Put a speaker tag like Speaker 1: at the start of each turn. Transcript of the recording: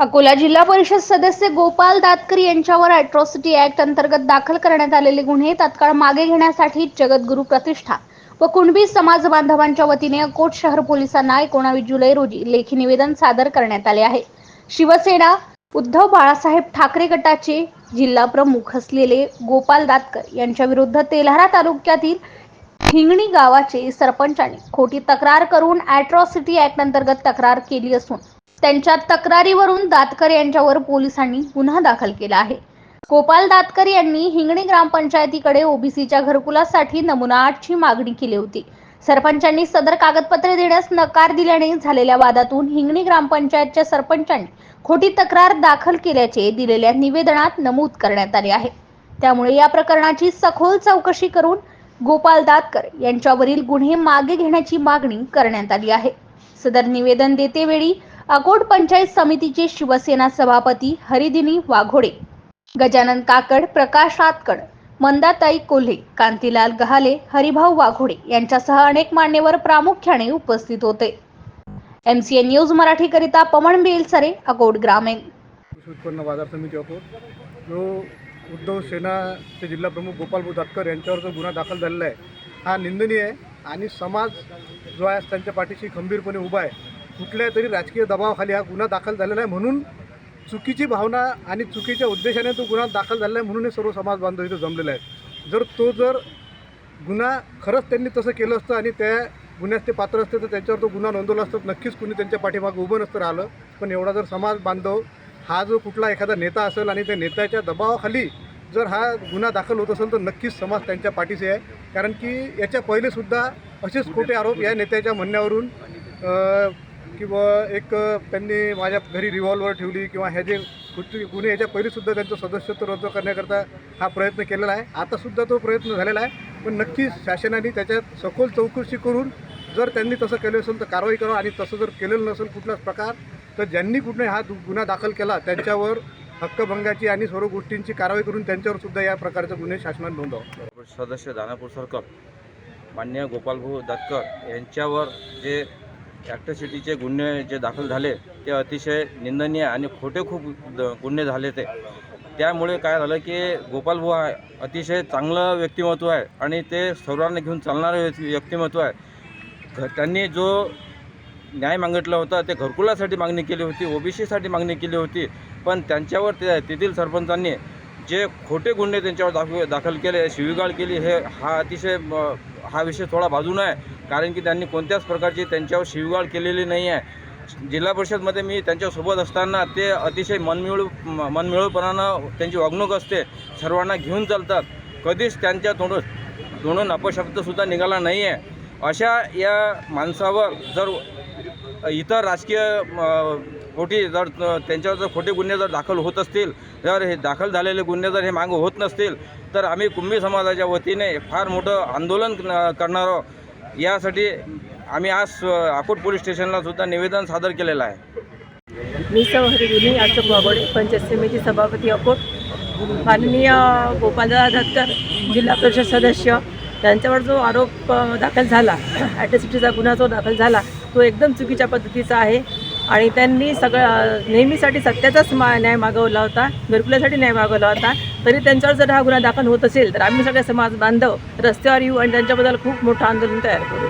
Speaker 1: अकोला जिल्हा परिषद सदस्य गोपाल दातकरी यांच्यावर अॅट्रॉसिटी ऍक्ट अंतर्गत दाखल करण्यात आलेले गुन्हे तात्काळ मागे घेण्यासाठी जगद्गुरु प्रतिष्ठा व कुणबी समाज बांधवांच्या वतीने अकोट शहर पोलिसांना एकोणावीस जुलै रोजी लेखी निवेदन सादर करण्यात आले आहे. शिवसेना उद्धव बाळासाहेब ठाकरे गटाचे जिल्हा प्रमुख असलेले गोपाल दातकर यांच्या विरुद्ध तेल्हारा तालुक्यातील हिंगणी गावाचे सरपंचाने खोटी तक्रार करून अॅट्रॉसिटी ऍक्ट अंतर्गत तक्रार केली असून त्यांच्या तक्रारीवरून दातकर यांच्यावर पोलिसांनी गुन्हा दाखल केला आहे. गोपाल दातकर यांनी हिंगणी ग्रामपंचायतीकडे ओबीसीच्या घरकुलासाठी नमुना आठची मागणी केली होती. सरपंचांनी सदर कागदपत्रे देण्यास नकार दिल्याने झालेल्या वादातून हिंगणी ग्रामपंचायतच्या सरपंचांनी खोटी तक्रार दाखल केल्याचे दिलेल्या निवेदनात नमूद करण्यात आले आहे. त्यामुळे या प्रकरणाची सखोल चौकशी करून गोपाल दातकर यांच्यावरील गुन्हे मागे घेण्याची मागणी करण्यात आली आहे. सदर निवेदन देतेवेळी अकोट पंचायत समितीचे शिवसेना सभापती हरिदिनी वाघोडे गजानन काकड प्रकाश रातकड मंदाताई कोल्हे कांतीलाल गहाले हरिभाऊ वाघोडे यांच्यासह अनेक मान्यवर प्रामुख्याने उपस्थित होते. एमसीएन न्यूज मराठीकरिता पवन बेलसरे अकोट ग्रामीण.
Speaker 2: कृषी उत्पन्न बाजार समिती अकोट. जो उद्धव सेनाचे जिल्हाप्रमुख गोपाल दातकर यांच्यावर जो गुन्हा दाखल झालेला आहे हा निंदनीय आहे आणि समाज जो आहे त्यांच्या पाठीशी खंबीरपणे उभा आहे. कुठल्या तरी राजकीय दबावाखाली हा गुन्हा दाखल झालेला आहे म्हणून चुकीची भावना आणि चुकीच्या उद्देशाने तो गुन्हा दाखल झालेला आहे म्हणून हे सर्व समाज बांधव इथं जमलेला आहे जर तो जर गुन्हा खरंच त्यांनी तसं केलं असतं आणि त्या गुन्ह्यास ते पात्र असते तर त्यांच्यावर तो गुन्हा नोंदवला असतं नक्कीच कुणी त्यांच्या पाठीमागे उभं नसतं राहिलं. पण एवढा जर समाज बांधव हा जो कुठला एखादा नेता असेल आणि त्या नेत्याच्या दबावाखाली जर हा गुन्हा दाखल होत असेल तर नक्कीच समाज त्यांच्या पाठीशी आहे. कारण की याच्या पहिलेसुद्धा असेच खोटे आरोप या नेत्याच्या म्हणण्यावरून किंवा एक त्यांनी माझ्या घरी रिव्हॉल्वर ठेवली किंवा ह्या जे कुठली गुन्हे याच्या पहिलेसुद्धा त्यांचं सदस्यत्व रद्द करण्याकरता हा प्रयत्न केलेला आहे. आतासुद्धा तो प्रयत्न झालेला आहे. पण नक्कीच शासनाने त्याच्यात सखोल चौकशी करून जर त्यांनी तसं केलं असेल तर कारवाई करावं आणि तसं जर केलेलं नसेल कुठलाच प्रकार तर ज्यांनी कुठे हा दु- गुन्हा दाखल केला त्यांच्यावर हक्कभंगाची आणि सर्व गोष्टींची कारवाई करून त्यांच्यावर सुद्धा या प्रकारचे गुन्हे शासनाने नोंदवा
Speaker 3: सदस्य दानापूर सरकार मान्य गोपालभाऊ दातकर यांच्यावर जे ॲक्टरसिटीचे गुन्हे जे दाखल झाले ते अतिशय निंदनीय आणि खोटे खूप द- गुन्हे झाले ते. त्यामुळे काय झालं की गोपालभाऊ आहे अतिशय चांगलं व्यक्तिमत्व आहे आणि ते सर्वांना घेऊन चालणारं व्यक्तिमत्व आहे. घ त्यांनी जो न्याय मागितला होता ते घरकुलासाठी मागणी केली होती ओबीसीसाठी मागणी केली होती पण त्यांच्यावर ते तेथील सरपंचांनी जे खोटे गुन्हे त्यांच्यावर दाखव दाखल केले शिवीगाळ केली हे हा अतिशय म, हा विषय थोडा बाजून आहे. कारण की त्यांनी कोणत्याच प्रकारची त्यांच्यावर शिवीगाळ केलेली नाही आहे. जिल्हा परिषदमध्ये मी त्यांच्यासोबत असताना ते अतिशय मनमिळू मनमिळूपणानं त्यांची वागणूक असते. सर्वांना घेऊन चालतात. कधीच त्यांच्या तोंडून तोंडून अपशब्दसुद्धा निघाला नाही आहे अशा या माणसावर जर इतर राजकीय खोटी जर त्यांच्यावर जर खोटे गुन्हे जर दाखल होत असतील जर हे दाखल झालेले गुन्हे जर हे मागं होत नसतील तर आम्ही कुंभी समाजाच्या वतीने फार मोठं आंदोलन करणार आहोत. यासाठी आम्ही आज अकोट पोलीस स्टेशनला सुद्धा निवेदन सादर केलेलं आहे.
Speaker 4: मी सहरी गुन्हे अशोक बाबडे पंचायत समिती सभापती अकोट. माननीय गोपालदा धतकर जिल्हा परिषद सदस्य त्यांच्यावर जो आरोप दाखल झाला ॲट्रॉसिटीचा गुन्हा जो दाखल झाला तो एकदम चुकीच्या पद्धतीचा आहे. आणि त्यांनी सगळं नेहमीसाठी सत्याचाच मा न्याय मागवला होता घरकुल्यासाठी न्याय मागवला होता तरी त्यांच्यावर जर हा गुन्हा दाखल होत असेल तर आम्ही सगळे समाज बांधव रस्त्यावर येऊ आणि त्यांच्याबद्दल खूप मोठं आंदोलन तयार करू.